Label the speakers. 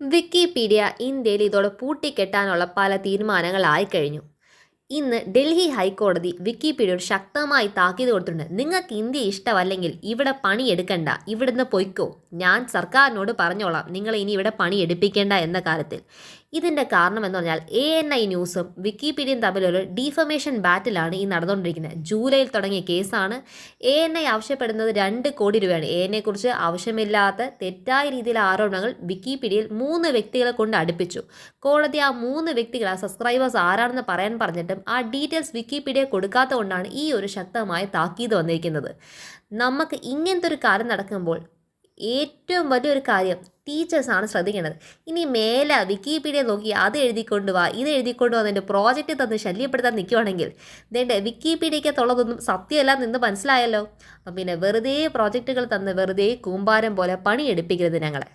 Speaker 1: Wikipedia ഇന്ത്യയിൽ ഇതോടെ പൂട്ടിക്കെട്ടാനുള്ള പല തീരുമാനങ്ങളായി കഴിഞ്ഞു. ഇന്ന് ഡൽഹി ഹൈക്കോടതി വിക്കിപീഡിയയോട് ശക്തമായി താക്കീത് കൊടുത്തിട്ടുണ്ട്. നിങ്ങൾക്ക് ഇന്ത്യ ഇഷ്ടമല്ലെങ്കിൽ ഇവിടെ പണിയെടുക്കണ്ട. ഇവിടുന്ന് പൊയ്ക്കോ. ഞാൻ സർക്കാരിനോട് പറഞ്ഞോളാം. നിങ്ങൾ ഇനി ഇവിടെ പണിയെടുപ്പിക്കേണ്ട എന്ന കാര്യത്തിൽ. ഇതിന്റെ കാരണം എന്ന് പറഞ്ഞാൽ എ എൻ ഐ ന്യൂസും വിക്കിപീഡിയയും തമ്മിലൊരു ഡീഫമേഷൻ ബാറ്റിലാണ് ഈ നടന്നുകൊണ്ടിരിക്കുന്നത്. ജൂലൈയിൽ തുടങ്ങിയ കേസാണ് എ എൻ ഐ ആവശ്യപ്പെടുന്നത് രണ്ട് കോടി രൂപയാണ്. എ എൻ ഐ കുറിച്ച് ആവശ്യമില്ലാത്ത തെറ്റായ രീതിയിലെ ആരോപണങ്ങൾ വിക്കിപീഡിയയിൽ മൂന്ന് വ്യക്തികളെ കൊണ്ട് അടുപ്പിച്ചു. കോടതി ആ മൂന്ന് വ്യക്തികൾ ആ സബ്സ്ക്രൈബേഴ്സ് ആരാണെന്ന് പറയാൻ പറഞ്ഞിട്ടും ആ ഡീറ്റെയിൽസ് വിക്കിപീഡിയ കൊടുക്കാത്ത കൊണ്ടാണ് ഈ ഒരു ശക്തമായ താക്കീത് വന്നിരിക്കുന്നത്. നമുക്ക് ഇങ്ങനത്തെ ഒരു കാര്യം നടക്കുമ്പോൾ ഏറ്റവും വലിയൊരു കാര്യം ടീച്ചേഴ്സാണ് ശ്രദ്ധിക്കേണ്ടത്. ഇനി മേലെ വിക്കിപീഡിയ നോക്കി അത് എഴുതിക്കൊണ്ട് വാ ഇത് എഴുതിക്കൊണ്ട് വന്നിട്ട് പ്രോജക്റ്റ് തന്ന് ശല്യപ്പെടുത്താൻ നിൽക്കുവാണെങ്കിൽ ഇതേണ്ട വിക്കിപീഡിയക്കകത്തുള്ളതൊന്നും സത്യമല്ല നിന്ന് മനസ്സിലായല്ലോ? അപ്പം പിന്നെ വെറുതെ പ്രോജക്റ്റുകൾ തന്ന് വെറുതെ കൂമ്പാരം പോലെ പണിയെടുപ്പിക്കരുത് ഞങ്ങളെ.